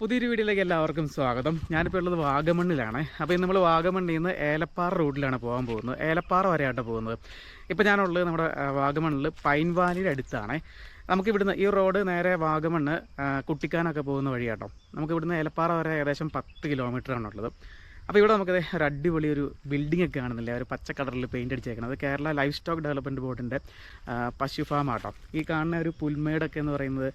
പുതിയൊരു വീഡിയോയിലേക്ക് എല്ലാവർക്കും സ്വാഗതം. ഞാനിപ്പോൾ ഉള്ളത് വാഗമണ്ണിലാണ്. അപ്പോൾ ഇന്ന് നമ്മൾ വാഗമണ്ണിൽ നിന്ന് ഏലപ്പാറ റോഡിലാണ് പോകാൻ പോകുന്നത്. ഏലപ്പാറ വരെയായിട്ട് പോകുന്നത്. ഇപ്പോൾ ഞാനുള്ളത് നമ്മുടെ വാഗമണ്ണിൽ പൈൻ വാലിയുടെ അടുത്താണ്. നമുക്ക് ഇവിടുന്ന് ഈ റോഡ് നേരെ വാഗമണ്ണ് കുട്ടിക്കാനൊക്കെ പോകുന്ന വഴിയാട്ടോ. നമുക്ക് ഇവിടുന്ന് ഏലപ്പാറ വരെ ഏകദേശം പത്ത് കിലോമീറ്റർ ആണുള്ളത് അപ്പോൾ ഇവിടെ നമുക്ക് ഒരു അടിപൊളി ഒരു ബിൽഡിംഗ് ഒക്കെ കാണുന്നില്ലേ? ഒരു പച്ച കളറിൽ പെയിന്റ് അടിച്ചേക്കുന്നത് കേരള ലൈഫ് സ്റ്റോക്ക് ഡെവലപ്മെന്റ് ബോർഡിന്റെ പശു ഫാം ആട്ടോ. ഈ കാണുന്ന ഒരു പുൽമേടൊക്കെ എന്ന് പറയുന്നത്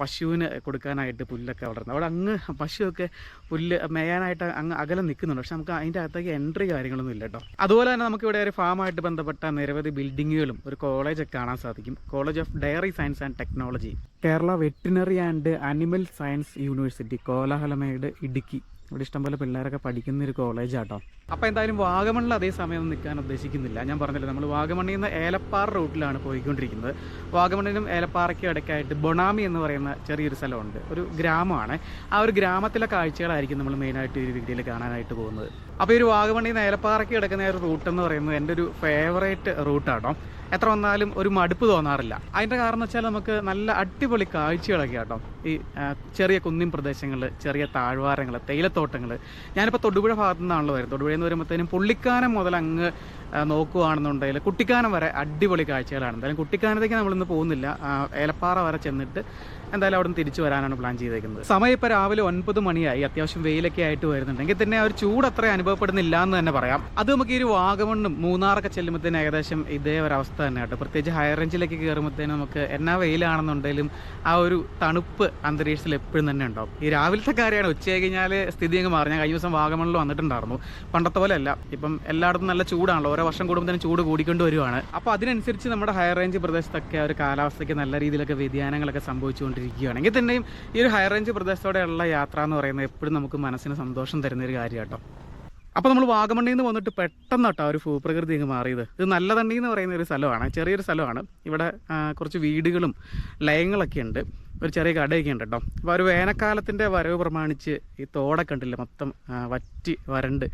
പശുവിന് കൊടുക്കാനായിട്ട് പുല്ലൊക്കെ വളർന്നത് അവിടെ അങ്ങ് പശുവൊക്കെ പുല്ല് മേയാനായിട്ട് അങ്ങ് അകലം നിൽക്കുന്നുണ്ട്. പക്ഷെ നമുക്ക് അതിന്റെ അകത്തേക്ക് എൻട്രി കാര്യങ്ങളൊന്നും ഇല്ല കേട്ടോ. അതുപോലെ തന്നെ നമുക്ക് ഇവിടെ ഒരു ഫാമായിട്ട് ബന്ധപ്പെട്ട നിരവധി ബിൽഡിങ്ങുകളും ഒരു കോളേജൊക്കെ കാണാൻ സാധിക്കും. College of dairy science and technology Kerala veterinary and animal science university Kolahalamedu Idukki. ഇവിടെ ഇഷ്ടംപോലെ പിള്ളേരൊക്കെ പഠിക്കുന്ന ഒരു കോളേജാട്ടോ അപ്പോൾ എന്തായാലും വാഗമണ്ണിൽ അതേ സമയം നിൽക്കാൻ ഉദ്ദേശിക്കുന്നില്ല. ഞാൻ പറഞ്ഞില്ല നമ്മൾ വാഗമണ്ണിൽ നിന്ന് ഏലപ്പാറ റൂട്ടിലാണ് പോയിക്കൊണ്ടിരിക്കുന്നത്. വാഗമണ്ണിനും ഏലപ്പാറയ്ക്കും ഇടയ്ക്കായിട്ട് ബൊണാമി എന്ന് പറയുന്ന ചെറിയൊരു സ്ഥലമുണ്ട്. ഒരു ഗ്രാമമാണ്. ആ ഒരു ഗ്രാമത്തിലെ കാഴ്ചകളായിരിക്കും നമ്മൾ മെയിനായിട്ട് ഈ വീഡിയോയിൽ കാണാനായിട്ട് പോകുന്നത്. അപ്പോൾ ഈ ഒരു വാഗമണ്ണിൽ നിന്ന് ഏലപ്പാറയ്ക്ക് കിടക്കുന്ന ഒരു റൂട്ട് എന്ന് പറയുന്നത് എന്റെ ഒരു ഫേവറേറ്റ് റൂട്ടാട്ടോ എത്ര വന്നാലും ഒരു മടുപ്പ് തോന്നാറില്ല. അതിന്റെ കാരണം വെച്ചാൽ നമുക്ക് നല്ല അടിപൊളി കാഴ്ചകളൊക്കെ കേട്ടോ ഈ ചെറിയ കുന്നിൻ പ്രദേശങ്ങൾ ചെറിയ താഴ്വാരങ്ങൾ തേയിലത്തോട്ടങ്ങൾ ഞാനിപ്പോൾ തൊടുപുഴ ഭാഗത്തു നിന്നാണല്ലോ വരുന്നത്. തൊടുപുഴ എന്ന് വരുമ്പോഴത്തേനും പുള്ളിക്കാനം മുതൽ അങ്ങ് നോക്കുകയാണെന്നുണ്ടെങ്കിൽ കുട്ടിക്കാനം വരെ അടിപൊളി കാഴ്ചകളാണ്. എന്തായാലും കുട്ടിക്കാനത്തേക്ക് നമ്മളിന്ന് പോകുന്നില്ല. ഏലപ്പാറ വരെ ചെന്നിട്ട് എന്തായാലും അവിടെ നിന്ന് തിരിച്ചു വരാനാണ് പ്ലാൻ ചെയ്തേക്കുന്നത്. സമയം ഇപ്പോൾ രാവിലെ ഒൻപത് മണിയായി. അത്യാവശ്യം വെയിലൊക്കെ ആയിട്ട് വരുന്നുണ്ടെങ്കിൽ തന്നെ ആ ഒരു ചൂട് അത്ര അനുഭവപ്പെടുന്നില്ല എന്ന് തന്നെ പറയാം. അത് നമുക്ക് ഈ ഒരു വാഗമണ്ണും മൂന്നാറൊക്കെ ചെല്ലുമ്പോഴത്തേന് ഏകദേശം ഇതേ ഒരു അവസ്ഥ തന്നെ കേട്ടോ. പ്രത്യേകിച്ച് ഹയർ റേഞ്ചിലേക്ക് കയറുമ്പോഴത്തേനും നമുക്ക് എന്നാ വെയിലാണെന്നുണ്ടെങ്കിലും ആ ഒരു തണുപ്പ് അന്തരീക്ഷത്തിൽ എപ്പോഴും തന്നെ ഉണ്ടാവും. ഈ രാവിലത്തെ കാര്യമാണ് ഉച്ചയായി കഴിഞ്ഞാൽ സ്ഥിതി അങ്ങ് മാറി. ഞാൻ കഴിഞ്ഞ ദിവസം വാഗമണ്ണിൽ വന്നിട്ടുണ്ടായിരുന്നു. പണ്ടത്തെ പോലെ അല്ല. ഇപ്പം എല്ലായിടത്തും നല്ല ചൂടാണല്ലോ. ഓരോ വർഷം കൂടുമ്പോൾ തന്നെ ചൂട് കൂടിക്കൊണ്ട് വരുവാണ്. അപ്പോൾ അതിനനുസരിച്ച് നമ്മുടെ ഹയർ റേഞ്ച് പ്രദേശത്തൊക്കെ ഒരു കാലാവസ്ഥയ്ക്ക് നല്ല രീതിയിലൊക്കെ വ്യതിയാനങ്ങളൊക്കെ സംഭവിച്ചുകൊണ്ടിരിക്കുകയാണെങ്കിൽ തന്നെയും ഈ ഒരു ഹയർ റേഞ്ച് പ്രദേശത്തോടെയുള്ള യാത്ര എന്ന് പറയുന്നത് എപ്പോഴും നമുക്ക് മനസ്സിന് സന്തോഷം തരുന്ന ഒരു കാര്യം കേട്ടോ. അപ്പോൾ നമ്മൾ വാഗമണ്ണിൽ നിന്ന് വന്നിട്ട് പെട്ടെന്ന് കേട്ടോ ഒരു ഭൂപ്രകൃതി അങ്ങ് മാറിയത്. ഇത് നല്ലതണ്ണി എന്ന് പറയുന്ന ഒരു സ്ഥലമാണ് ചെറിയൊരു സ്ഥലമാണ്. ഇവിടെ കുറച്ച് വീടുകളും ലയങ്ങളൊക്കെ ഉണ്ട്. ഒരു ചെറിയ കടയൊക്കെ ഉണ്ട് കേട്ടോ. അപ്പോൾ ഒരു വേനൽക്കാലത്തിന്റെ വരവ് പ്രമാണിച്ച് ഈ തോടൊക്കെ ഉണ്ടല്ലോ മൊത്തം വറ്റി വരണ്ട്.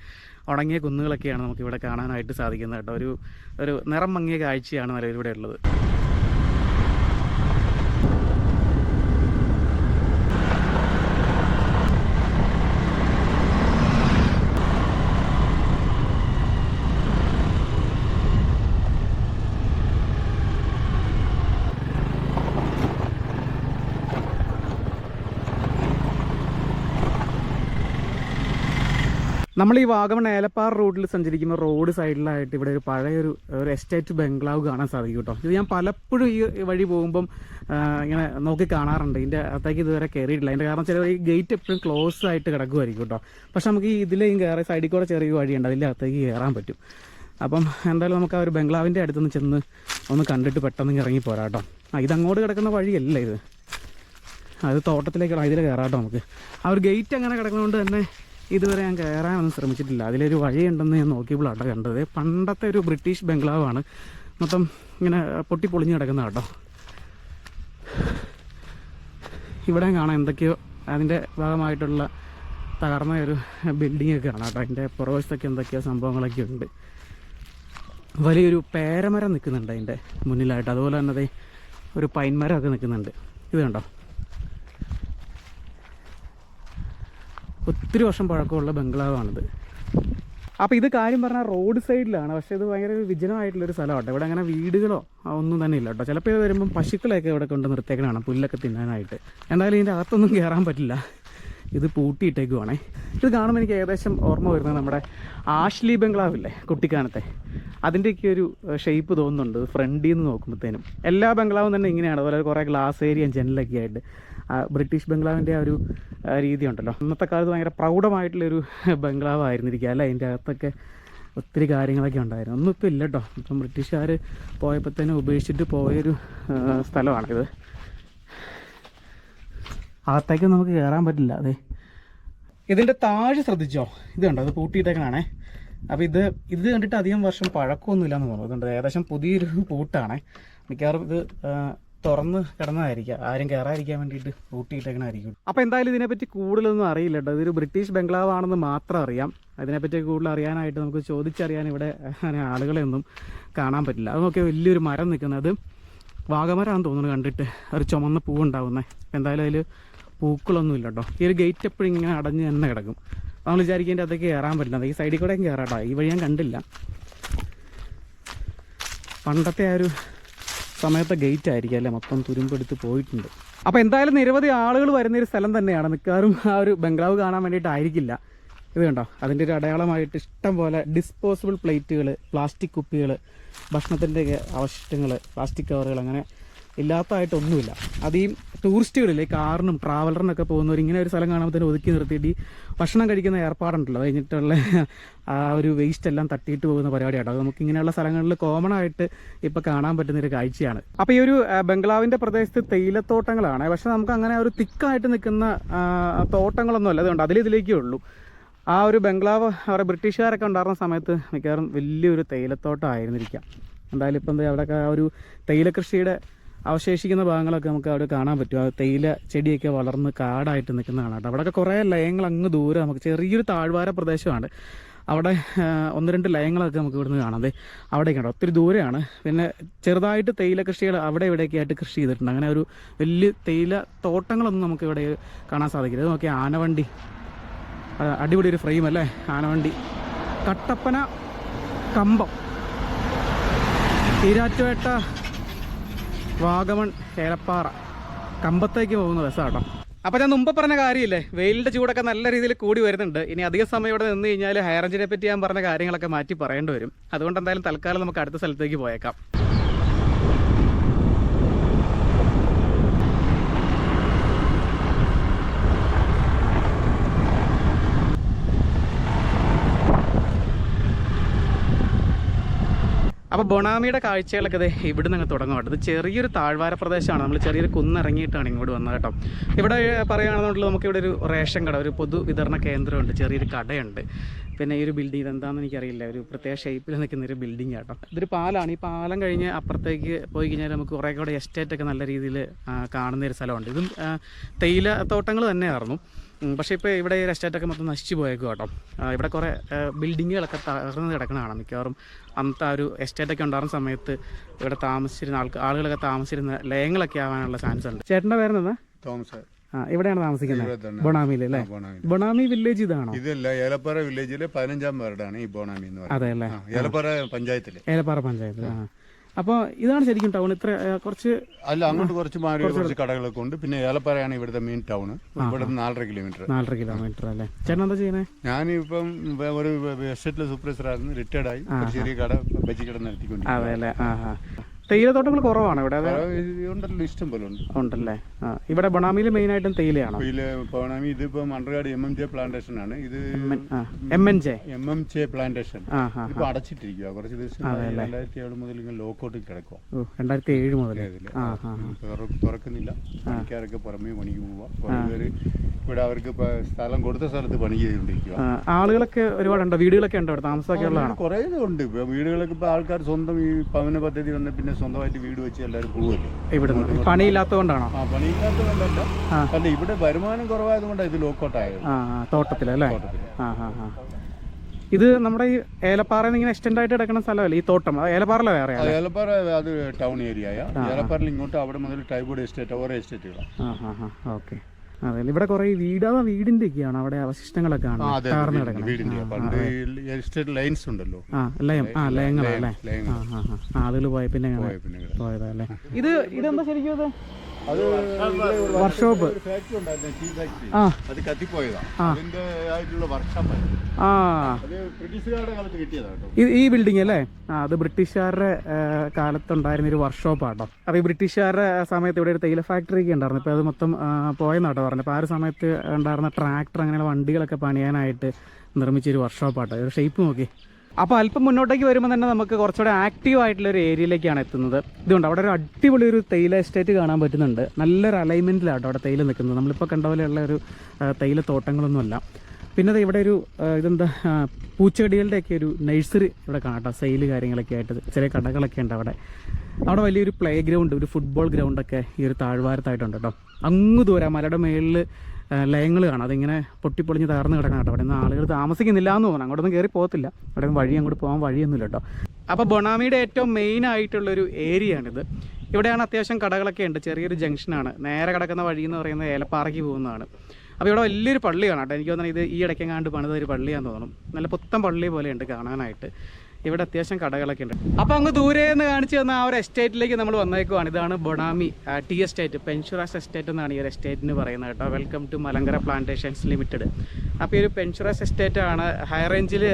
ഉണങ്ങിയ കുന്നുകളൊക്കെയാണ് നമുക്ക് ഇവിടെ കാണാനായിട്ട് സാധിക്കുന്നത് കേട്ടോ. ഒരു ഒരു നിറം മങ്ങിയ കാഴ്ചയാണ് നിലവിലിവിടെ ഉള്ളത്. നമ്മൾ ഈ വാഗമൺ ഏലപ്പാറ റോഡിൽ സഞ്ചരിക്കുമ്പോൾ റോഡ് സൈഡിലായിട്ട് ഇവിടെ ഒരു പഴയൊരു ഒരു എസ്റ്റേറ്റ് ബംഗ്ലാവ് കാണാൻ സാധിക്കും കേട്ടോ. ഇത് ഞാൻ പലപ്പോഴും ഈ വഴി പോകുമ്പം ഇങ്ങനെ നോക്കി കാണാറുണ്ട്. ഇതിന്റെ അകത്തേക്ക് ഇതുവരെ കയറിയിട്ടില്ല അതിന്റെ കാരണം ചില ഈ ഗേറ്റ് എപ്പോഴും ക്ലോസ് ആയിട്ട് കിടക്കുമായിരിക്കും കേട്ടോ. പക്ഷെ നമുക്ക് ഇതിലേയും കയറി സൈഡിൽ കൂടെ ചെറിയ വഴിയുണ്ട്. അതിന്റെ അകത്തേക്ക് കയറാൻ പറ്റും. അപ്പം എന്തായാലും നമുക്ക് ആ ഒരു ബംഗ്ലാവിന്റെ അടുത്തുനിന്ന് ചെന്ന് ഒന്ന് കണ്ടിട്ട് പെട്ടെന്ന് ഇറങ്ങി പോരാ കേട്ടോ. ആ ഇതങ്ങോട്ട് കിടക്കുന്ന വഴിയല്ല ഇത്? അത് തോട്ടത്തിലേക്ക് ഇതിൽ കയറാട്ടോ നമുക്ക്. ആ ഒരു ഗേറ്റ് അങ്ങനെ കിടക്കുന്നതുകൊണ്ട് തന്നെ ഇതുവരെ ഞാൻ കയറാനൊന്നും ശ്രമിച്ചിട്ടില്ല. അതിലൊരു വഴിയുണ്ടെന്ന് ഞാൻ നോക്കിയപ്പോഴാട്ടോ കണ്ടത്. പണ്ടത്തെ ഒരു ബ്രിട്ടീഷ് ബംഗ്ലാവാണ്. മൊത്തം ഇങ്ങനെ പൊട്ടി പൊളിഞ്ഞ് കിടക്കുന്ന കേട്ടോ. ഇവിടെ കാണാം എന്തൊക്കെയോ അതിന്റെ ഭാഗമായിട്ടുള്ള തകർന്ന ഒരു ബിൽഡിംഗ് ഒക്കെ കാണാം കേട്ടോ. അതിന്റെ പുറവശത്തൊക്കെ എന്തൊക്കെയോ സംഭവങ്ങളൊക്കെ ഉണ്ട്. വലിയൊരു പേരമരം നിൽക്കുന്നുണ്ട് അതിന്റെ മുന്നിലായിട്ട്. അതുപോലെ തന്നെ ഒരു പൈൻ ഒക്കെ നിൽക്കുന്നുണ്ട്. ഇത് കണ്ടോ? ഒത്തിരി വർഷം പഴക്കമുള്ള ബംഗ്ലാവാണിത്. അപ്പോൾ ഇത് കാര്യം പറഞ്ഞാൽ റോഡ് സൈഡിലാണ്. പക്ഷേ ഇത് ഭയങ്കര വിജനമായിട്ടുള്ളൊരു സ്ഥലമാട്ടോ. ഇവിടെ അങ്ങനെ വീടുകളോ ഒന്നും തന്നെ ഇല്ല കേട്ടോ. ചിലപ്പോൾ ഇത് വരുമ്പം പശുക്കളെയൊക്കെ ഇവിടെ കൊണ്ട് നിർത്തേക്കണാണ് പുല്ലൊക്കെ തിന്നാനായിട്ട്. എന്തായാലും ഇതിന്റെ അകത്തൊന്നും കയറാൻ പറ്റില്ല. ഇത് പൂട്ടിയിട്ടേക്കുവാണേ. ഇത് കാണുമ്പോൾ എനിക്ക് ഏകദേശം ഓർമ്മ വരുന്നത് നമ്മുടെ ആഷ്ലി ബംഗ്ലാവില്ലേ കുട്ടിക്കാനത്തെ. അതിന്റെയൊക്കെ ഒരു ഷേപ്പ് തോന്നുന്നുണ്ട്. ഫ്രണ്ടിൽ നിന്ന് നോക്കുമ്പോഴത്തേനും എല്ലാ ബംഗ്ലാവും തന്നെ ഇങ്ങനെയാണ്. അതുപോലെ കുറേ ഗ്ലാസ് ഏരിയ ജനലൊക്കെ ആയിട്ട്. ബ്രിട്ടീഷ് ബംഗ്ലാവിന്റെ ആ ഒരു രീതിയുണ്ടല്ലോ. അന്നത്തെ കാലത്ത് ഭയങ്കര പ്രൗഢമായിട്ടുള്ളൊരു ബംഗ്ലാവ് ആയിരുന്നിരിക്കുക അല്ല? അതിന്റെ അകത്തൊക്കെ ഒത്തിരി കാര്യങ്ങളൊക്കെ ഉണ്ടായിരുന്നു. ഒന്നും ഇപ്പം ഇല്ല കേട്ടോ ഇപ്പം ബ്രിട്ടീഷുകാർ പോയപ്പോഴത്തേനും ഉപേക്ഷിച്ചിട്ട് പോയൊരു സ്ഥലമാണിത് അകത്തേക്ക് നമുക്ക് കയറാൻ പറ്റില്ല അതെ. ഇതിന്റെ താഴെ ശ്രദ്ധിച്ചോ? ഇത് കണ്ടോ? അത് പൂട്ടിയിട്ടേക്കണാണേ. അപ്പോൾ ഇത് ഇത് കണ്ടിട്ട് അധികം വർഷം പഴക്കമൊന്നുമില്ല എന്ന് തോന്നുന്നു. ഇതുണ്ട് ഏകദേശം പുതിയൊരു പൂട്ടാണേ. മിക്കവാറും ഇത് തുറന്ന് കിടന്നതായിരിക്കാം ആരും കയറാതിരിക്കാൻ വേണ്ടിയിട്ട് ആയിരിക്കും അപ്പോൾ എന്തായാലും ഇതിനെപ്പറ്റി കൂടുതലൊന്നും അറിയില്ല കേട്ടോ ഇതൊരു ബ്രിട്ടീഷ് ബംഗ്ലാവ് ആണെന്ന് മാത്രം അറിയാം. അതിനെപ്പറ്റി കൂടുതൽ അറിയാനായിട്ട് നമുക്ക് ചോദിച്ചറിയാൻ ഇവിടെ ആളുകളെയൊന്നും കാണാൻ പറ്റില്ല. അതൊക്കെ വലിയൊരു മരം നിൽക്കുന്നത്. വാഗമരമാണെന്ന് തോന്നുന്നു കണ്ടിട്ട്. ഒരു ചുമന്ന പൂവുണ്ടാവുന്നത് എന്തായാലും അതിൽ പൂക്കളൊന്നും ഇല്ല കേട്ടോ ഈ ഒരു ഗേറ്റ് എപ്പോഴും ഇങ്ങനെ അടഞ്ഞ് തന്നെ കിടക്കും. നമ്മൾ വിചാരിക്കേണ്ട അതൊക്കെ കയറാൻ പറ്റില്ല. ഈ സൈഡിൽ കൂടെ കയറാട്ടോ ഈ വഴി ഞാൻ കണ്ടില്ല. പണ്ടത്തെ ആ ഒരു സമയത്തെ ഗേറ്റ് ആയിരിക്കും അല്ലേ? മൊത്തം തുരുമ്പെടുത്ത് പോയിട്ടുണ്ട്. അപ്പോൾ എന്തായാലും നിരവധി ആളുകൾ വരുന്ന ഒരു സ്ഥലം തന്നെയാണ്. മിക്കവാറും ആ ഒരു ബംഗ്ലാവ് കാണാൻ വേണ്ടിയിട്ടായിരിക്കില്ല. ഇത് കണ്ടോ? അതിന്റെ ഒരു അടയാളമായിട്ട് ഇഷ്ടം പോലെ ഡിസ്പോസിബിൾ പ്ലേറ്റുകൾ പ്ലാസ്റ്റിക് കുപ്പികൾ ഭക്ഷണത്തിന്റെ അവശിഷ്ടങ്ങൾ പ്ലാസ്റ്റിക് കവറുകൾ അങ്ങനെ ഇല്ലാത്തതായിട്ടൊന്നുമില്ല അത് ഈ ടൂറിസ്റ്റുകളിൽ കാറിനും ട്രാവലറിനൊക്കെ പോകുന്നവർ ഇങ്ങനെ ഒരു സ്ഥലം കാണുമ്പോൾ തന്നെ ഒതുക്കി നിർത്തിയിട്ട് ഈ ഭക്ഷണം കഴിക്കുന്ന ഏർപ്പാടുണ്ടല്ലോ. കഴിഞ്ഞിട്ടുള്ള ആ ഒരു വേസ്റ്റ് എല്ലാം തട്ടിയിട്ട് പോകുന്ന പരിപാടിയാണ് അത് നമുക്ക് ഇങ്ങനെയുള്ള സ്ഥലങ്ങളിൽ കോമൺ ആയിട്ട് ഇപ്പോൾ കാണാൻ പറ്റുന്ന ഒരു കാഴ്ചയാണ്. അപ്പോൾ ഈ ഒരു ബംഗ്ലാവിന്റെ പ്രദേശത്ത് തേയിലത്തോട്ടങ്ങളാണ്. പക്ഷെ നമുക്ക് അങ്ങനെ ഒരു തിക്കായിട്ട് നിൽക്കുന്ന തോട്ടങ്ങളൊന്നും അല്ല. അതുകൊണ്ട് അതിലിതിലേക്കേ ഉള്ളൂ. ആ ഒരു ബംഗ്ലാവ് അവിടെ ബ്രിട്ടീഷുകാരൊക്കെ ഉണ്ടായിരുന്ന സമയത്ത് മിക്കവാറും വലിയൊരു തേയിലത്തോട്ടം ആയിരുന്നിരിക്കാം എന്തായാലും ഇപ്പം എന്താ അവിടെയൊക്കെ ആ ഒരു തേയില കൃഷിയുടെ അവശേഷിക്കുന്ന ഭാഗങ്ങളൊക്കെ നമുക്ക് അവിടെ കാണാൻ പറ്റും. ആ തേയില ചെടിയൊക്കെ വളർന്ന് കാടായിട്ട് നിൽക്കുന്ന കാണാം അവിടെയൊക്കെ കുറേ ലയങ്ങൾ അങ്ങ് ദൂരെ നമുക്ക് ചെറിയൊരു താഴ്വാര പ്രദേശമാണ്. അവിടെ ഒന്ന് രണ്ട് ലയങ്ങളൊക്കെ നമുക്ക് ഇവിടുന്ന് കാണാം. ദേ അവിടെ ഉണ്ട്. ഒത്തിരി ദൂരെയാണ്. പിന്നെ ചെറുതായിട്ട് തേയില കൃഷികൾ അവിടെ ഇവിടെയൊക്കെ ആയിട്ട് കൃഷി ചെയ്തിട്ടുണ്ട്. അങ്ങനെ ഒരു വലിയ തേയില തോട്ടങ്ങളൊന്നും നമുക്ക് ഇവിടെ കാണാൻ സാധിക്കില്ല. ഇത് നോക്കിയാൽ ആനവണ്ടി. അടിപൊളി ഒരു ഫ്രെയിം അല്ലേ? ആനവണ്ടി. കട്ടപ്പന കമ്പം. ഈരാറ്റുപേട്ട വാഗമൺ ഏലപ്പാറ. കമ്പത്തേക്ക് പോകുന്ന ബസ്സാട്ടോ. അപ്പോൾ ഞാൻ മുമ്പ് പറഞ്ഞ കാര്യമില്ലേ? വെയിലിന്റെ ചൂടൊക്കെ നല്ല രീതിയിൽ കൂടി വരുന്നുണ്ട്. ഇനി അധിക സമയം ഇവിടെ നിന്ന് കഴിഞ്ഞാൽ ഹയർ എഞ്ചിനെ പറ്റി ഞാൻ പറഞ്ഞ കാര്യങ്ങളൊക്കെ മാറ്റി പറയേണ്ടി വരും. അതുകൊണ്ട് എന്തായാലും തൽക്കാലം നമുക്ക് അടുത്ത സ്ഥലത്തേക്ക് പോയേക്കാം. അപ്പോൾ ബൊണാമിയുടെ കാഴ്ചകളൊക്കെ ഇത് ഇവിടെ നിന്ന് തുടങ്ങും കേട്ടോ. ഇത് ചെറിയൊരു താഴ്വാര പ്രദേശമാണ്. നമ്മൾ ചെറിയൊരു കുന്നിറങ്ങിയിട്ടാണ് ഇങ്ങോട്ട് വന്നത് കേട്ടോ. ഇവിടെ പറയുകയാണെന്നുണ്ടെങ്കിൽ നമുക്ക് ഇവിടെ ഒരു റേഷൻ കട ഒരു പൊതു വിതരണ കേന്ദ്രമുണ്ട്. ചെറിയൊരു കടയുണ്ട്. പിന്നെ ഈ ഒരു ബിൽഡിംഗ് ഇതെന്താണെന്ന് എനിക്കറിയില്ല. ഒരു പ്രത്യേക ഷേപ്പിൽ നിൽക്കുന്ന ഒരു ബിൽഡിംഗ് കേട്ടോ. ഇതൊരു പാലാണ്. ഈ പാലം കഴിഞ്ഞ് അപ്പുറത്തേക്ക് പോയി കഴിഞ്ഞാൽ നമുക്ക് കുറേ കൂടെ എസ്റ്റേറ്റ് ഒക്കെ നല്ല രീതിയിൽ കാണുന്ന ഒരു സ്ഥലമുണ്ട്. ഇതും തേയില തോട്ടങ്ങൾ തന്നെയായിരുന്നു. പക്ഷേ ഇപ്പോൾ ഇവിടെ ഈ എസ്റ്റേറ്റൊക്കെ മൊത്തം നശിച്ചു പോയേക്കും കേട്ടോ. ഇവിടെ കുറേ ബിൽഡിങ്ങുകളൊക്കെ തകർന്ന് കിടക്കണതാണ് മിക്കവാറും. അന്നത്തെ ആ ഒരു എസ്റ്റേറ്റൊക്കെ ഉണ്ടായിരുന്ന സമയത്ത് ഇവിടെ താമസിച്ചിരുന്ന ആൾക്ക് ആളുകളൊക്കെ താമസിച്ചിരുന്ന ലയങ്ങളൊക്കെ ആവാനുള്ള ചാൻസ് ഉണ്ട്. ചേട്ടന്റെ പേരെന്താ തോമസ്. ആ ഇവിടെയാണ് താമസിക്കുന്നത്. ബൊണാമിയിൽ അല്ലേ? ബൊണാമി വില്ലേജ് ഇതാണോ? ഇതല്ല ഏലപ്പാറ വില്ലേജിലെ പതിനഞ്ചാം വാർഡാണ് ഈ ബൊണാമി എന്ന് പറയുന്നത്. അതെ അല്ലേ? ഏലപ്പാറ പഞ്ചായത്തിലെ. ഏലപ്പാറ പഞ്ചായത്ത് ആ. അപ്പോൾ ഇതാണ് ശരിക്കും ടൗൺ. ഇത്ര കുറച്ച് അല്ല അങ്ങോട്ട് കുറച്ച് മാറി കുറച്ച് കടകളൊക്കെ ഉണ്ട്. പിന്നെ ഏലപ്പാറയാണ് ഇവിടുത്തെ മെയിൻ ടൗൺ ഇവിടെ നാലര കിലോമീറ്റർ നാലര കിലോമീറ്റർ അല്ലേ? ചേട്ടൻ എന്താ ചെയ്യുന്നത് ഞാനിപ്പം ഒരു എസ്റ്റേറ്റിലെ സൂപ്പർവൈസറായിരുന്നു റിട്ടയർഡ് ആയി. ചെറിയ കട ബജി കട നടത്തിക്കൊണ്ട് അതെ അല്ലേ? ആ. തേയിലത്തോട്ടങ്ങൾ കുറവാണ് ഇവിടെ. അതെ. ഉണ്ടല്ലോ ഇഷ്ടം പോലെ ഉണ്ട്. ഉണ്ടല്ലേ? ആ ഇവിടെ ബൊണാമിയിൽ മെയിൻ ആയിട്ടും തേയിലയാണ്? ബോണാമി ഇതിപ്പം മണ്ടർകാട് എം എം ജെ പ്ലാന്റേഷൻ ആണ്. ഇത് ആ M N J M M J plantation അടച്ചിട്ടിരിക്കുക കുറച്ച് ദിവസം രണ്ടായിരത്തി ഏഴ് മുതൽ ഇങ്ങനെ ലോക്കൗട്ടിൽ കിടക്കുക ഓ രണ്ടായിരത്തി ഏഴ് മുതൽ തുറക്കുന്നില്ല. പണിക്കാരൊക്കെ പുറമേ പണിക്ക് പോവാ. കുറെ പേര് ഇവിടെ അവർക്ക് സ്ഥലം കൊടുത്ത സ്ഥലത്ത് പണി ചെയ്തുകൊണ്ടിരിക്കുക ആളുകളൊക്കെ ഒരുപാടുണ്ടോ? വീടുകളൊക്കെ ഉണ്ടോ താമസമൊക്കെ ഉള്ളതാണ്? കുറേ ഉണ്ട് വീടുകളൊക്കെ ഇപ്പൊ ആൾക്കാർ സ്വന്തം ഈ പവന പദ്ധതി വന്ന പിന്നെ സ്വന്തമായിട്ട് വീട് വെച്ച് എല്ലാവരും പോവല്ലേ? ഇവിടുന്ന് പണിയില്ലാത്തതുകൊണ്ടാണോ? ആ പണിയില്ലാത്തതുകൊണ്ടല്ല. അല്ല ഇവിടെ വരുമാനം കുറവായതുകൊണ്ടാണ് ഇത് ലോക്കൗട്ടായത് തോട്ടത്തിലല്ലേ തോട്ടത്തിൽ. ആ ആ ആ. ഇത് നമ്മുടെ ഈ ഏലപ്പാറയിൽ ഇങ്ങനെ എക്സ്റ്റെൻഡ് ആയിട്ട് കിടക്കുന്ന സ്ഥലമല്ലേ? ഈ തോട്ടം. അത് ഏലപ്പാറയിലെ വേറെ ഏലപ്പാറ അത് ടൗൺ ഏരിയ ഏലപ്പാറയിൽ ഇങ്ങോട്ട് അവിടെ മുതൽ ടൈബോർഡ് എസ്റ്റേറ്റ് ഓരോ എസ്റ്റേറ്റുകളാണ് ഓക്കെ. അതെ ഇവിടെ കുറേ വീട് ആ വീടിന്റെ ഒക്കെയാണ് അവിടെ അവശിഷ്ടങ്ങളൊക്കെ ആണ് പണ്ട് ഈ ലൈൻസ് ഉണ്ടല്ലോ. ആ ലയം ആ ലയങ്ങളല്ലേ ആളുകൾ പോയ പിന്നെ പോയതാ അല്ലേ? പോയതല്ലേ ഇത് ഇതെന്താ ശരിക്കും വർക്ക്ഷോപ്പ്. ഫാക്ടറി ഉണ്ടായിരുന്നു ടീ ഫാക്ടറി ആ. അത് കത്തിപ്പോയതാ. അതിന്റെ ആയിട്ടുള്ള വർക്ക്ഷോപ്പ് ആ. ഈ ബിൽഡിംഗ് അല്ലേ? ആ അത് ബ്രിട്ടീഷുകാരുടെ കാലത്തുണ്ടായിരുന്ന ഒരു വർക്ക്ഷോപ്പാട്ടോ അപ്പോൾ ഈ ബ്രിട്ടീഷുകാരുടെ സമയത്ത് ഇവിടെ ഒരു തേയില ഫാക്ടറി ഒക്കെ ഉണ്ടായിരുന്നു. ഇപ്പോൾ അത് മൊത്തം പോയെന്നാട്ടോ പറഞ്ഞു അപ്പോൾ ആ ഒരു സമയത്ത് ഉണ്ടായിരുന്ന ട്രാക്ടർ അങ്ങനെയുള്ള വണ്ടികളൊക്കെ പണിയാനായിട്ട് നിർമ്മിച്ച നിർമ്മിച്ചൊരു വർക്ക്ഷോപ്പാട്ടോ ഒരു ഷേപ്പ് നോക്കി. അപ്പോൾ അല്പം മുന്നോട്ടേക്ക് വരുമ്പോൾ തന്നെ നമുക്ക് കുറച്ചുകൂടെ ആക്റ്റീവ് ആയിട്ടുള്ള ഒരു ഏരിയയിലേക്കാണ് എത്തുന്നത്. ഇതുകൊണ്ട് അവിടെ ഒരു അടിപൊളി ഒരു തേയില എസ്റ്റേറ്റ് കാണാൻ പറ്റുന്നുണ്ട്. നല്ലൊരു അലൈൻമെന്റിലാട്ടോ അവിടെ തേയില നിൽക്കുന്നത്. നമ്മളിപ്പോൾ കണ്ട പോലെയുള്ള ഒരു തേയില തോട്ടങ്ങളൊന്നുമല്ല. പിന്നെ ഇവിടെ ഒരു ഇതെന്താ പൂച്ചെടികളുടെയൊക്കെ ഒരു നഴ്സറി ഇവിടെ കാണാം സെയിൽ കാര്യങ്ങളൊക്കെ ആയിട്ട് ചെറിയ കടകളൊക്കെ ഉണ്ട് അവിടെ. അവിടെ വലിയൊരു പ്ലേ ഗ്രൗണ്ട് ഒരു ഫുട്ബോൾ ഗ്രൗണ്ടൊക്കെ ഈ ഒരു താഴ്വാരത്തായിട്ടുണ്ട് കേട്ടോ. അങ്ങ് ദൂരം മലയുടെ മേളിൽ ലയങ്ങൾ കാണാം. അതിങ്ങനെ പൊട്ടിപ്പൊളിഞ്ഞ് തകർന്ന് കിടക്കണം കേട്ടോ. അവിടെ നിന്ന് ആളുകൾ താമസിക്കുന്നില്ല എന്ന് തോന്നുന്നു. അങ്ങോട്ടൊന്നും കയറി പോകത്തില്ല. അവിടെ വഴി അങ്ങോട്ട് പോകാൻ വഴിയൊന്നുമില്ല കേട്ടോ. അപ്പോൾ ബൊണാമിയുടെ ഏറ്റവും മെയിൻ ആയിട്ടുള്ളൊരു ഏരിയ ആണിത്. ഇവിടെയാണ് അത്യാവശ്യം കടകളൊക്കെ ഉണ്ട്. ചെറിയൊരു ജംഗ്ഷനാണ് നേരെ കിടക്കുന്ന വഴി എന്ന് പറയുന്നത് ഏലപ്പാറയ്ക്ക് പോകുന്നതാണ്. അപ്പോൾ ഇവിടെ വലിയൊരു പള്ളിയാണ് കേട്ടോ. എനിക്ക് തോന്നുന്നത് ഇത് ഈ ഇടയ്ക്കെങ്ങാണ്ട് പണിത ഒരു പള്ളിയാന്ന് തോന്നുന്നു. നല്ല പുത്തൻ പള്ളി പോലെയുണ്ട് കാണാനായിട്ട്. ഇവിടെ അത്യാവശ്യം കടകളൊക്കെ ഉണ്ട്. അപ്പോൾ അങ്ങ് ദൂരെ നിന്ന് കാണിച്ചു തന്ന ആ ഒരു എസ്റ്റേറ്റിലേക്ക് നമ്മൾ വന്നേക്കുവാണ്. ഇതാണ് Bonami tea estate Penshurst estate എന്നാണ് ഈ ഒരു എസ്റ്റേറ്റിന് പറയുന്നത് കേട്ടോ. Welcome to Malankara plantations limited അപ്പോൾ ഈ ഒരു പെൻഷുറാസ് എസ്റ്റേറ്റ് ആണ് ഹൈ റേഞ്ചിൽ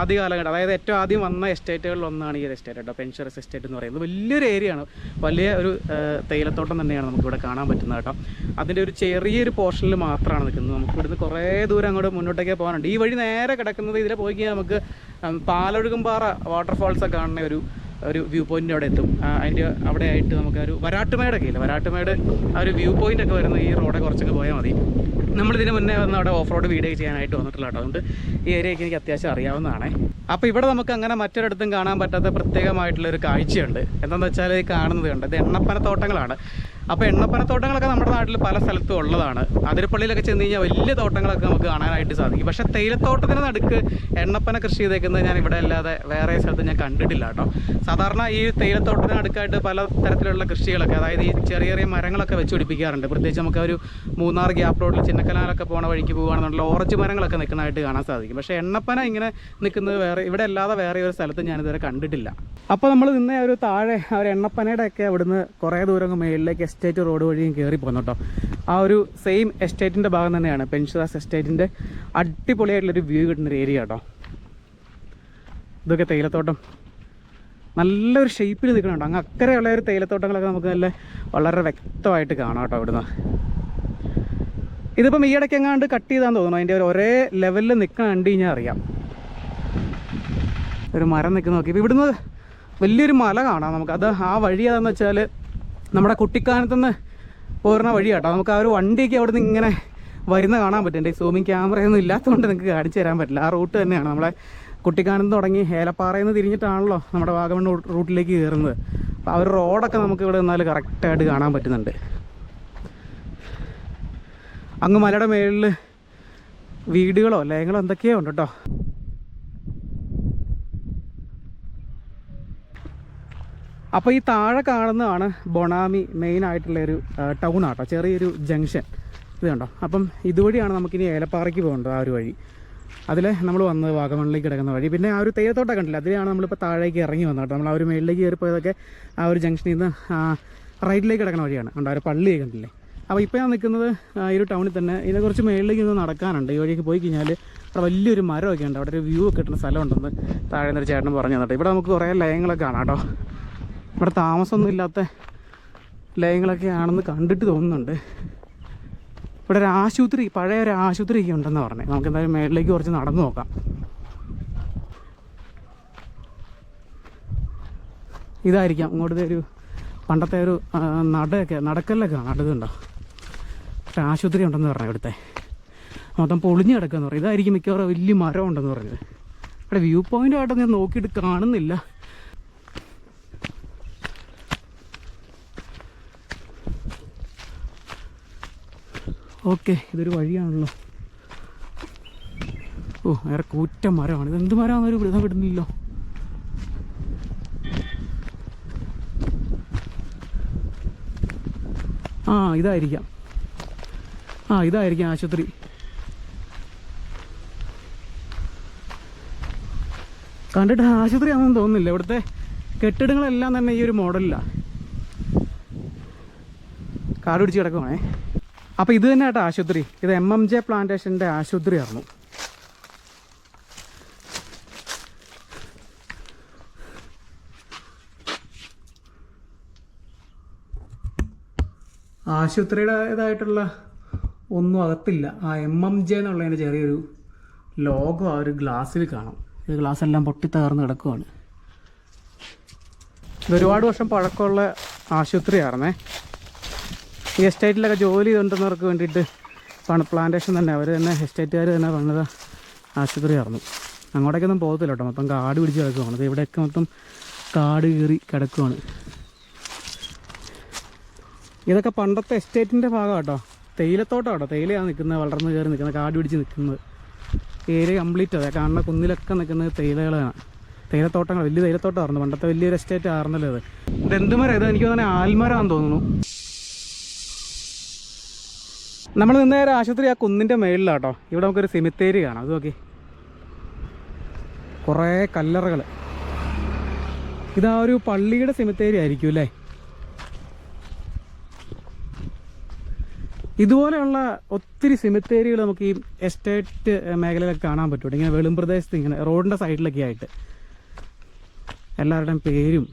ആദ്യ കാലഘട്ടം അതായത് ഏറ്റവും ആദ്യം വന്ന എസ്റ്റേറ്റുകളിൽ ഒന്നാണ് ഈ ഒരു എസ്റ്റേറ്റ് കേട്ടോ പെൻഷുറസ് എസ്റ്റേറ്റ് എന്ന് പറയുന്നത്. വലിയൊരു ഏരിയ ആണ്. വലിയ ഒരു തേയിലത്തോട്ടം തന്നെയാണ് നമുക്കിവിടെ കാണാൻ പറ്റുന്നത് കേട്ടോ. അതിന്റെ ഒരു ചെറിയൊരു പോർഷനിൽ മാത്രമാണ് നിൽക്കുന്നത്. നമുക്ക് ഇവിടുന്ന് കുറേ ദൂരം അങ്ങോട്ട് മുന്നോട്ടേക്ക് പോകാനുണ്ട്. ഈ വഴി നേരെ കിടക്കുന്നത് ഇതിലെ പോയി കഴിഞ്ഞാൽ നമുക്ക് പാലൊഴുകുംപാറ വാട്ടർഫാൾസ് ഒക്കെ കാണുന്ന ഒരു ഒരു വ്യൂ പോയിന്റ് അവിടെ എത്തും. അതിന്റെ അവിടെ ആയിട്ട് നമുക്ക് ഒരു വരാട്ടുമേടൊക്കെ ഇല്ല? വരാട്ടുമേട് ആ ഒരു വ്യൂ പോയിന്റ് ഒക്കെ വരുന്ന ഈ റോഡെ കുറച്ചൊക്കെ പോയാൽ മതി. നമ്മൾ ഇതിന് മുന്നേ വന്ന് അവിടെ ഓഫ് റോഡ് വീഡിയോ ചെയ്യാനായിട്ട് വന്നിട്ടുള്ള കേട്ടോ. അതുകൊണ്ട് ഈ ഏരിയയ്ക്ക് എനിക്ക് അത്യാവശ്യം അറിയാവുന്നതാണ്. അപ്പോൾ ഇവിടെ നമുക്ക് അങ്ങനെ മറ്റൊരിടത്തും കാണാൻ പറ്റാത്ത പ്രത്യേകമായിട്ടുള്ള ഒരു കാഴ്ചയുണ്ട്. എന്താണെന്ന് വെച്ചാൽ ഈ കാണുന്നത് കണ്ട്? ഇത് എണ്ണപ്പനത്തോട്ടങ്ങളാണ്. അപ്പോൾ എണ്ണപ്പനത്തോട്ടങ്ങളൊക്കെ നമ്മുടെ നാട്ടിൽ പല സ്ഥലത്തും ഉള്ളതാണ്. അതിരപ്പള്ളിയിലൊക്കെ ചെന്ന് കഴിഞ്ഞാൽ വലിയ തോട്ടങ്ങളൊക്കെ നമുക്ക് കാണാനായിട്ട് സാധിക്കും. പക്ഷേ തേയിലത്തോട്ടത്തിന് നടുക്ക് എണ്ണപ്പന കൃഷി ചെയ്തേക്കുന്നത് ഞാൻ ഇവിടെ അല്ലാതെ വേറെ സ്ഥലത്ത് ഞാൻ കണ്ടിട്ടില്ല കേട്ടോ. സാധാരണ ഈ തേയിലത്തോട്ടത്തിന് അടുക്കായിട്ട് പല തരത്തിലുള്ള കൃഷികളൊക്കെ അതായത് ഈ ചെറിയ ചെറിയ മരങ്ങളൊക്കെ വെച്ച് പിടിപ്പിക്കാറുണ്ട്. പ്രത്യേകിച്ച് നമുക്ക് ഒരു മൂന്നാർ ഗ്യാപ്പ് റോഡിൽ ചിന്നക്കനാലൊക്കെ പോണ വഴിക്ക് പോകുകയാണെന്നുള്ള ഓറഞ്ച് മരങ്ങളൊക്കെ നിൽക്കുന്നതായിട്ട് കാണാൻ സാധിക്കും. പക്ഷേ എണ്ണപ്പന ഇങ്ങനെ നിൽക്കുന്നത് വേറെ ഇവിടെ അല്ലാതെ വേറെ ഒരു സ്ഥലത്ത് ഞാനിതുവരെ കണ്ടിട്ടില്ല. അപ്പോൾ നമ്മൾ നിന്ന ഒരു താഴെ ഒരു എണ്ണപ്പനയുടെ ഒക്കെ അവിടുന്ന് കുറേ ദൂരം മേളിലേക്ക് എസ്റ്റേറ്റ് റോഡ് വഴിയും കയറി പോകുന്നു കേട്ടോ. ആ ഒരു സെയിം എസ്റ്റേറ്റിന്റെ ഭാഗം തന്നെയാണ് പെൻഷുദാസ് എസ്റ്റേറ്റിന്റെ അടിപൊളിയായിട്ടുള്ളൊരു വ്യൂ കിട്ടുന്നൊരു ഏരിയ കേട്ടോ. ഇതൊക്കെ തേയിലത്തോട്ടം. നല്ലൊരു ഷേപ്പിൽ നിൽക്കുന്നുണ്ട്. അങ്ങ് അക്കരെയുള്ള ഒരു തേയിലത്തോട്ടങ്ങളൊക്കെ നമുക്ക് നല്ല വളരെ വ്യക്തമായിട്ട് കാണാം കേട്ടോ ഇവിടുന്ന് ഇതിപ്പം ഈ ഇടയ്ക്ക് എങ്ങാണ്ട് കട്ട് ചെയ്താന്ന് തോന്നുന്നു. അതിന്റെ ഒരു ഒരേ ലെവലിൽ നിൽക്കണ കണ്ടു കഴിഞ്ഞാൽ അറിയാം. ഒരു മരം നിൽക്കുന്ന നോക്കി. ഇപ്പം ഇവിടുന്ന് വലിയൊരു മല കാണാം നമുക്ക്. അത് ആ വഴി അതെന്ന് വെച്ചാൽ നമ്മുടെ കുട്ടിക്കാനത്തുനിന്ന് പോരുന്ന വഴി കേട്ടോ നമുക്ക് ആ ഒരു വണ്ടിയൊക്കെ അവിടെ നിന്ന് ഇങ്ങനെ വരുന്ന കാണാൻ പറ്റും എന്റെ സൂമിങ് ക്യാമറയൊന്നും ഇല്ലാത്തതുകൊണ്ട് നിങ്ങൾക്ക് കാണിച്ചു തരാൻ പറ്റില്ല. ആ റൂട്ട് തന്നെയാണ്. നമ്മളെ കുട്ടിക്കാനത്ത് തുടങ്ങി ഏലപ്പാറയിൽ നിന്ന് തിരിഞ്ഞിട്ടാണല്ലോ നമ്മുടെ വാഗമൺ റൂട്ടിലേക്ക് കയറുന്നത്. അപ്പോൾ ആ ഒരു റോഡൊക്കെ നമുക്ക് ഇവിടെ നിന്നാൽ കറക്റ്റായിട്ട് കാണാൻ പറ്റുന്നുണ്ട്. അങ്ങ് മലയുടെ മേളിൽ വീടുകളോ ലയങ്ങളോ എന്തൊക്കെയോ ഉണ്ട് കേട്ടോ അപ്പോൾ ഈ താഴെ കാണുന്നതാണ് ബൊണാമി മെയിൻ ആയിട്ടുള്ള ഒരു ടൗൺ ആട്ടോ. ചെറിയൊരു ജംഗ്ഷൻ ഇത് കണ്ടോ? അപ്പം ഇതുവഴിയാണ് നമുക്കിനി ഏലപ്പാറയ്ക്ക് പോകേണ്ടത് ആ ഒരു വഴി. അതിൽ നമ്മൾ വന്നത് വാഗമണിലേക്ക് കിടക്കുന്ന വഴി. പിന്നെ ആ ഒരു തേയിലത്തോട്ടം കണ്ടില്ല? അതിലാണ് നമ്മളിപ്പോൾ താഴേക്ക് ഇറങ്ങി വന്നത് കേട്ടോ. നമ്മൾ ആ ഒരു മേളിലേക്ക് കയറി പോയതൊക്കെ ആ ഒരു ജംഗ്ഷനിൽ നിന്ന് റൈറ്റിലേക്ക് കിടക്കുന്ന വഴിയാണ്. കണ്ടോ? ആ ഒരു പള്ളിയൊക്കെ കണ്ടില്ലേ? അപ്പോൾ ഇപ്പോൾ ഞാൻ നിൽക്കുന്നത് ഈ ഒരു ടൗണിൽ തന്നെ. ഇതിനെ കുറച്ച് മേളിലേക്ക് ഒന്ന് നടക്കാനുണ്ട്. ഈ വഴിക്ക് പോയി കഴിഞ്ഞാൽ അവിടെ വലിയൊരു മരമൊക്കെ ഉണ്ട്. അവിടെ ഒരു വ്യൂ ഒക്കെ കിട്ടുന്ന സ്ഥലമുണ്ടെന്ന് താഴെ നിന്നൊരു ചേട്ടൻ പറഞ്ഞു തന്നിട്ട് ഇവിടെ നമുക്ക് കുറേ ലയങ്ങളൊക്കെ കാണാം കേട്ടോ. ഇവിടെ താമസമൊന്നും ഇല്ലാത്ത ലയങ്ങളൊക്കെ ആണെന്ന് കണ്ടിട്ട് തോന്നുന്നുണ്ട്. ഇവിടെ ഒരു ആശുപത്രി പഴയ ഒരു ആശുപത്രി ഒക്കെ ഉണ്ടെന്ന് പറഞ്ഞത് നമുക്ക് എന്തായാലും മേളിലേക്ക് കുറച്ച് നടന്നു നോക്കാം. ഇതായിരിക്കാം. ഇങ്ങോട്ടത്തെ ഒരു പണ്ടത്തെ ഒരു നടയൊക്കെ നടക്കലൊക്കെ നടക്കുന്നുണ്ടോ? ഒരു ആശുപത്രി ഉണ്ടെന്ന് പറഞ്ഞു ഇവിടുത്തെ. മൊത്തം പൊളിഞ്ഞു കിടക്കുക എന്ന് പറയും ഇതായിരിക്കും മിക്കവാറും വലിയ മരം ഉണ്ടെന്ന് പറഞ്ഞത്. ഇവിടെ വ്യൂ പോയിന്റ് ആയിട്ടൊന്നും ഞാൻ നോക്കിയിട്ട് കാണുന്നില്ല. ഓക്കെ ഇതൊരു വഴിയാണല്ലോ. ഓ വേറെ കൂറ്റ മരമാണ്. ഇത് എന്ത് മരമാണെന്നൊരു വൃതം വിടുന്നില്ലല്ലോ ആ ഇതായിരിക്കാം. ആ ഇതായിരിക്കാം ആശുപത്രി. കണ്ടിട്ട് ആശുപത്രി ആണെന്ന് തോന്നുന്നില്ല. ഇവിടുത്തെ കെട്ടിടങ്ങളെല്ലാം തന്നെ ഈ ഒരു മോഡലിലാണ് കാട് പിടിച്ച് കിടക്കുവാണേ. അപ്പോൾ ഇത് തന്നെ കേട്ടോ ആശുപത്രി. ഇത് എം എം ജെ പ്ലാന്റേഷന്റെ ആശുപത്രിയായിരുന്നു. ആശുപത്രിയുടേതായിട്ടുള്ള ഒന്നും അകത്തില്ല. ആ എം എം ജെ എന്നുള്ളതിന്റെ ചെറിയൊരു ലോഗോ ആ ഒരു ഗ്ലാസ്സിൽ കാണാം. ഈ ഗ്ലാസ് എല്ലാം പൊട്ടിത്തകർന്ന് കിടക്കുവാണ്. ഇത് ഒരുപാട് വർഷം പഴക്കമുള്ള ആശുപത്രിയായിരുന്നേ. ഈ എസ്റ്റേറ്റിലൊക്കെ ജോലി ഉണ്ടെന്നവർക്ക് വേണ്ടിയിട്ട് പണ പ്ലാന്റേഷൻ തന്നെ. അവർ തന്നെ എസ്റ്റേറ്റുകാർ തന്നെ പണിത ആശുപത്രിയായിരുന്നു അങ്ങോട്ടേക്കൊന്നും പോകത്തില്ല കേട്ടോ. മൊത്തം കാട് പിടിച്ച് കിടക്കുവാണ്. അത് ഇവിടെയൊക്കെ മൊത്തം കാട് കീറി കിടക്കുവാണ്. ഇതൊക്കെ പണ്ടത്തെ എസ്റ്റേറ്റിന്റെ ഭാഗം കേട്ടോ. തേയിലത്തോട്ടം കേട്ടോ. തേയിലയാണ് നിൽക്കുന്നത് വളർന്ന് കയറി നിൽക്കുന്നത് കാട് പിടിച്ച് നിൽക്കുന്നത്. ഏരിയ കംപ്ലീറ്റ് അതെ കാണുന്ന കുന്നിലൊക്കെ നിൽക്കുന്നത് തേയിലകളാണ്. തേയിലത്തോട്ടങ്ങൾ വലിയ തേയിലത്തോട്ടമായിരുന്നു. പണ്ടത്തെ വലിയൊരു എസ്റ്റേറ്റ് ആയിരുന്നല്ലോ അത് ഇതെന്തുമരം ഇത് എനിക്ക് തന്നെ ആൽമരാന്ന് തോന്നുന്നു. നമ്മൾ നിന്ന നേരെ ആശുപത്രി ആ കുന്നിന്റെ മേളിലാട്ടോ. ഇവിടെ നമുക്കൊരു സിമിത്തേരി കാണാം. അത് നോക്കി. കുറേ കല്ലറകൾ. ഇതാ ഒരു പള്ളിയുടെ സിമിത്തേരി ആയിരിക്കും അല്ലേ? ഇതുപോലെയുള്ള ഒത്തിരി സിമിത്തേരികൾ നമുക്ക് ഈ എസ്റ്റേറ്റ് മേഖലയിലൊക്കെ കാണാൻ പറ്റും. ഇങ്ങനെ വെളും പ്രദേശത്ത് ഇങ്ങനെ റോഡിന്റെ സൈഡിലൊക്കെ ആയിട്ട് എല്ലാവരുടെയും പേരും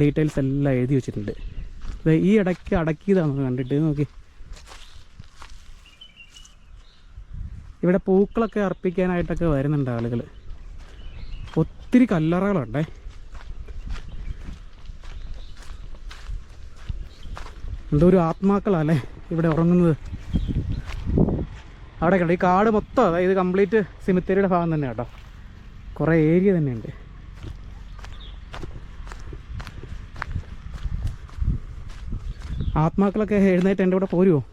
ഡീറ്റെയിൽസ് എല്ലാം എഴുതി വെച്ചിട്ടുണ്ട്. ഈ ഇടയ്ക്ക് അടക്കിയതാണ് കണ്ടിട്ട്. നോക്കി. ഇവിടെ പൂക്കളൊക്കെ അർപ്പിക്കാനായിട്ടൊക്കെ വരുന്നുണ്ട് ആളുകൾ ഒത്തിരി കല്ലറകളുണ്ടേ. എന്തോ ഒരു ആത്മാക്കളല്ലേ ഇവിടെ ഉറങ്ങുന്നത്. അവിടെ കണ്ടോ? ഈ കാട് മൊത്തം അതായത് കംപ്ലീറ്റ് സിമിത്തേരിയുടെ ഭാഗം തന്നെ കേട്ടോ. കുറേ ഏരിയ തന്നെയുണ്ട്. ആത്മാക്കളൊക്കെ എഴുന്നേറ്റ് എന്റെ കൂടെ പോരുമോ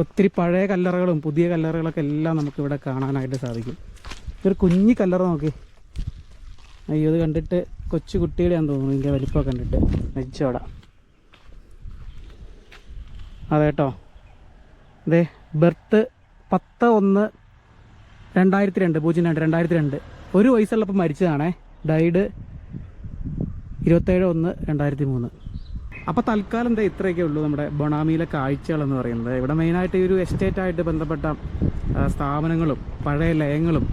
ഒത്തിരി പഴയ കല്ലറകളും പുതിയ കല്ലറകളൊക്കെ എല്ലാം നമുക്ക് ഇവിടെ കാണാനായിട്ട് സാധിക്കും. ഇതൊരു കുഞ്ഞി കല്ലറ നോക്കി. അയ്യോ ഇത് കണ്ടിട്ട് കൊച്ചു കുട്ടിയുടെയാന്ന് തോന്നുന്നു ഇതിന്റെ വലിപ്പം കണ്ടിട്ട്. നെച്ചോട അതെ കേട്ടോ അതെ ബർത്ത് പത്ത് ഒന്ന് രണ്ടായിരത്തി രണ്ട് പൂജ്യം രണ്ട് രണ്ടായിരത്തി രണ്ട് ഒരു വയസ്സുള്ളപ്പോൾ മരിച്ചതാണേ. ഡൈഡ് ഇരുപത്തേഴ് ഒന്ന് രണ്ടായിരത്തി മൂന്ന് അപ്പോൾ തൽക്കാലം എന്താ ഇത്രയൊക്കെ ഉള്ളൂ നമ്മുടെ ബൊണാമിയിലെ കാഴ്ചകൾ എന്ന് പറയുന്നത്. ഇവിടെ മെയിനായിട്ട് ഈ ഒരു എസ്റ്റേറ്റായിട്ട് ബന്ധപ്പെട്ട സ്ഥാപനങ്ങളും പഴയ ലയങ്ങളും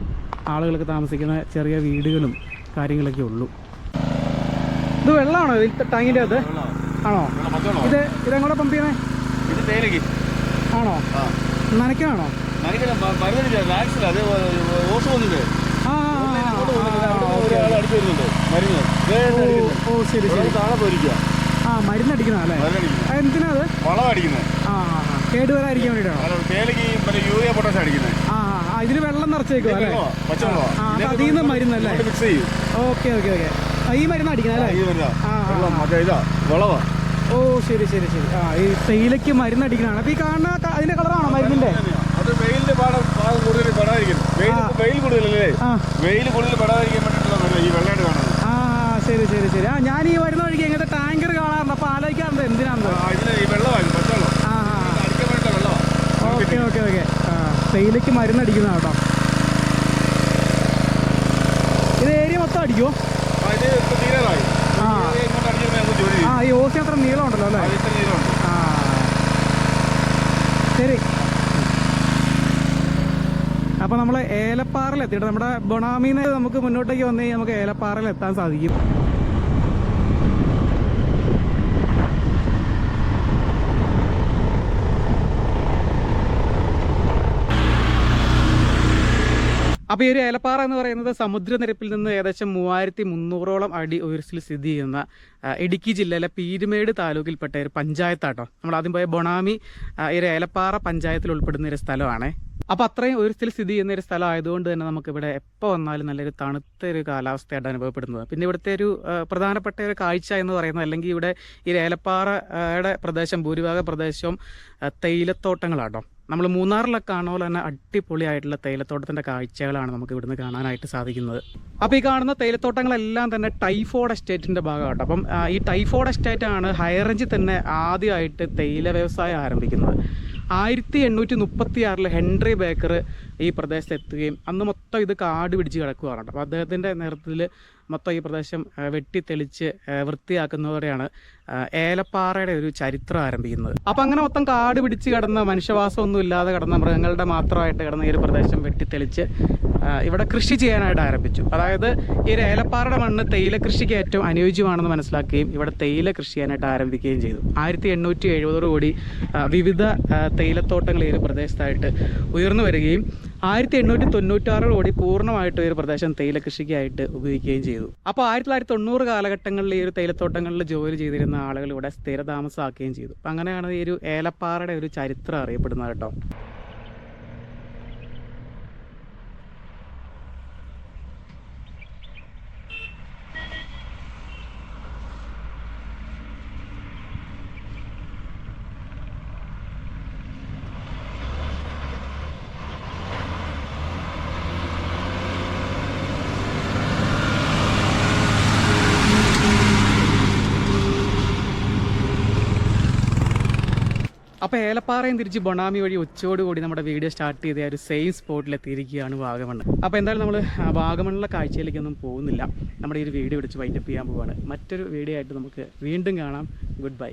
ആളുകൾക്ക് താമസിക്കുന്ന ചെറിയ വീടുകളും കാര്യങ്ങളൊക്കെ ഉള്ളൂ. ഇത് വെള്ളമാണോ? ഇത് ടാങ്കിന്റെ അത് ആണോ? ഇത് ഇതെങ്ങോട്ട് പമ്പ് ചെയ്യണേ ആണോ? നനയ്ക്കാണോ? ഓ ശരി ശരി. താഴെ പോയിരിക്കുക ആ മരുന്നടിക്കുന്ന അല്ലേ? എന്തിനാ അത്? വളം അടിക്കുന്നത് ആ ആ, ആ. കേടുവരാതിരിക്കാൻ വേണ്ടിയിട്ടാണോ? അല്ല തേയിലക്ക് മറ്റേ യൂറിയ പൊട്ടാസ് അടിക്കുന്നത്. ആ ആ, ആ ഇതിന് വെള്ളം നിറച്ചേക്കും അല്ലേ പച്ചവെള്ളമാ ആ അത് അതിൽ നിന്ന് മരുന്നല്ലേ? മിക്സ് ചെയ്യും. Okay okay okay. ഈ മരുന്ന് അടിക്കുന്നത് അല്ലേ? ആ, വെള്ളം വളവാ. ഓ ശരി ശരി ശരി. ആ ഈ തേയിലയ്ക്ക് മരുന്ന് അടിക്കണതാണ് അപ്പൊ ഈ കാണുന്ന അതിന്റെ കളറാണോ മരുന്നിന്റെ? അത് വെയിലിന്റെ പാടം ഭാഗം കൂടുതൽ വെയിൽ കൂടുതലല്ലേ? കൂടുതൽ പെടാതിരിക്കാൻ വേണ്ടിയിട്ടുള്ള വെള്ളം ഈ വെള്ളമായിട്ട് ആ ശരി ശരി ശരി. ആ ഞാൻ ഈ വരുന്ന വഴിക്ക് എങ്ങനത്തെ ടാങ്കർ കാണാറുണ്ട്. അപ്പൊ ആലോചിക്കാറുണ്ട് വെള്ളമാണ് ഓക്കെ ഓക്കെ ഓക്കെ. ആ തേയിലയ്ക്ക് മരുന്ന് അടിക്കുന്ന കേട്ടോ. ഇത് ഏരിയ മൊത്തം അടിക്കുമോ ആ, ഈ ഓസിന് അത്ര നീളം ഉണ്ടല്ലോ അല്ലേ? ആ. ശരി. അപ്പോൾ നമ്മൾ ഏലപ്പാറയിൽ എത്തിയിട്ട് നമ്മുടെ ബൊണാമിന്ന് നമുക്ക് മുന്നോട്ടേക്ക് വന്നു കഴിഞ്ഞാൽ നമുക്ക് ഏലപ്പാറയിൽ എത്താൻ സാധിക്കും. അപ്പോൾ ഈ ഒരു ഏലപ്പാറ എന്ന് പറയുന്നത് സമുദ്രനിരപ്പിൽ നിന്ന് ഏകദേശം മൂവായിരത്തി മുന്നൂറോളം അടി ഉയരത്തിൽ സ്ഥിതി ചെയ്യുന്ന ഇടുക്കി ജില്ലയിലെ പീരുമേട് താലൂക്കിൽപ്പെട്ട ഒരു പഞ്ചായത്താട്ടോ. നമ്മൾ ആദ്യം പോയ ബൊണാമി ഈ ഒരു ഏലപ്പാറ പഞ്ചായത്തിൽ ഉൾപ്പെടുന്ന ഒരു സ്ഥലമാണ്. അപ്പോൾ അത്രയും ഉയരത്തിൽ സ്ഥിതി ചെയ്യുന്ന ഒരു സ്ഥലം ആയതുകൊണ്ട് തന്നെ നമുക്കിവിടെ എപ്പോൾ വന്നാലും നല്ലൊരു തണുത്ത ഒരു കാലാവസ്ഥയായിട്ട് അനുഭവപ്പെടുന്നത്. പിന്നെ ഇവിടുത്തെ ഒരു പ്രധാനപ്പെട്ട ഒരു കാഴ്ച എന്ന് പറയുന്നത് അല്ലെങ്കിൽ ഇവിടെ ഈ ഏലപ്പാറയുടെ പ്രദേശം ഭൂരിഭാഗ പ്രദേശവും തേയിലത്തോട്ടങ്ങളാട്ടോ. നമ്മൾ മൂന്നാറിലൊക്കെ ആണോ തന്നെ അടിപൊളിയായിട്ടുള്ള തേയിലത്തോട്ടത്തിന്റെ കാഴ്ചകളാണ് നമുക്ക് ഇവിടുന്ന് കാണാനായിട്ട് സാധിക്കുന്നത്. അപ്പോൾ ഈ കാണുന്ന തേയിലത്തോട്ടങ്ങളെല്ലാം തന്നെ ടൈഫോഡ് എസ്റ്റേറ്റിന്റെ ഭാഗമാട്ടോ. അപ്പം ഈ ടൈഫോഡ് എസ്റ്റേറ്റ് ആണ് ഹൈറേഞ്ചിൽ തന്നെ ആദ്യമായിട്ട് തേയില വ്യവസായം ആരംഭിക്കുന്നത്. ആയിരത്തി എണ്ണൂറ്റി മുപ്പത്തി ആറിൽ ഹെൻറി ബേക്കർ ഈ പ്രദേശത്ത് എത്തുകയും അന്ന് മൊത്തം ഇത് കാട് പിടിച്ച് കിടക്കുകയാണ്. അപ്പോൾ അദ്ദേഹത്തിന്റെ നേതൃത്വത്തിൽ മൊത്തം ഈ പ്രദേശം വെട്ടിത്തെളിച്ച് വൃത്തിയാക്കുന്നതോടെയാണ് ഏലപ്പാറയുടെ ഒരു ചരിത്രം ആരംഭിക്കുന്നത്. അപ്പം അങ്ങനെ മൊത്തം കാട് പിടിച്ച് കിടന്ന മനുഷ്യവാസമൊന്നും ഇല്ലാതെ കിടന്ന മൃഗങ്ങളുടെ മാത്രമായിട്ട് കിടന്ന ഈ ഒരു പ്രദേശം വെട്ടിത്തെളിച്ച് ഇവിടെ കൃഷി ചെയ്യാനായിട്ട് ആരംഭിച്ചു. അതായത് ഈ ഏലപ്പാറയുടെ മണ്ണ് തേയില കൃഷിക്ക് ഏറ്റവും അനുയോജ്യമാണെന്ന് മനസ്സിലാക്കുകയും ഇവിടെ തേയില കൃഷി ചെയ്യാനായിട്ട് ആരംഭിക്കുകയും ചെയ്തു. ആയിരത്തി എണ്ണൂറ്റി എഴുപതോടുകൂടി കൂടി വിവിധ തേയിലത്തോട്ടങ്ങൾ ഈ ഒരു പ്രദേശത്തായിട്ട് ഉയർന്നു വരികയും ആയിരത്തി എണ്ണൂറ്റി തൊണ്ണൂറ്റാറോടുകൂടി പൂർണമായിട്ട് ഒരു പ്രദേശം തേയില കൃഷിക്കായിട്ട് ഉപയോഗിക്കുകയും ചെയ്തു. അപ്പോൾ ആയിരത്തി തൊള്ളായിരത്തി തൊണ്ണൂറ് കാലഘട്ടങ്ങളിൽ ഈ ഒരു തേയിലത്തോട്ടങ്ങളിൽ ജോലി ചെയ്തിരുന്ന ആളുകൾ ഇവിടെ സ്ഥിരതാമസമാക്കുകയും ചെയ്തു. അങ്ങനെയാണ് ഈ ഒരു ഏലപ്പാറയുടെ ഒരു ചരിത്രം അറിയപ്പെടുന്നത് കേട്ടോ. അപ്പോൾ ഏലപ്പാറയും തിരിച്ച് ബൊണാമി വഴി ഉച്ചയോട് കൂടി നമ്മുടെ വീഡിയോ സ്റ്റാർട്ട് ചെയ്ത ഒരു സെയിം സ്പോട്ടിൽ എത്തിയിരിക്കുകയാണ് വാഗമണ്ണ്. അപ്പോൾ എന്തായാലും നമ്മൾ വാഗമണ്ണിലെ കാഴ്ചയിലേക്കൊന്നും പോകുന്നില്ല. നമ്മുടെ ഈ ഒരു വീഡിയോ എടുത്ത് വൈൻഡപ്പ് ചെയ്യാൻ പോവുകയാണ് മറ്റൊരു വീഡിയോ ആയിട്ട് നമുക്ക് വീണ്ടും കാണാം. Good bye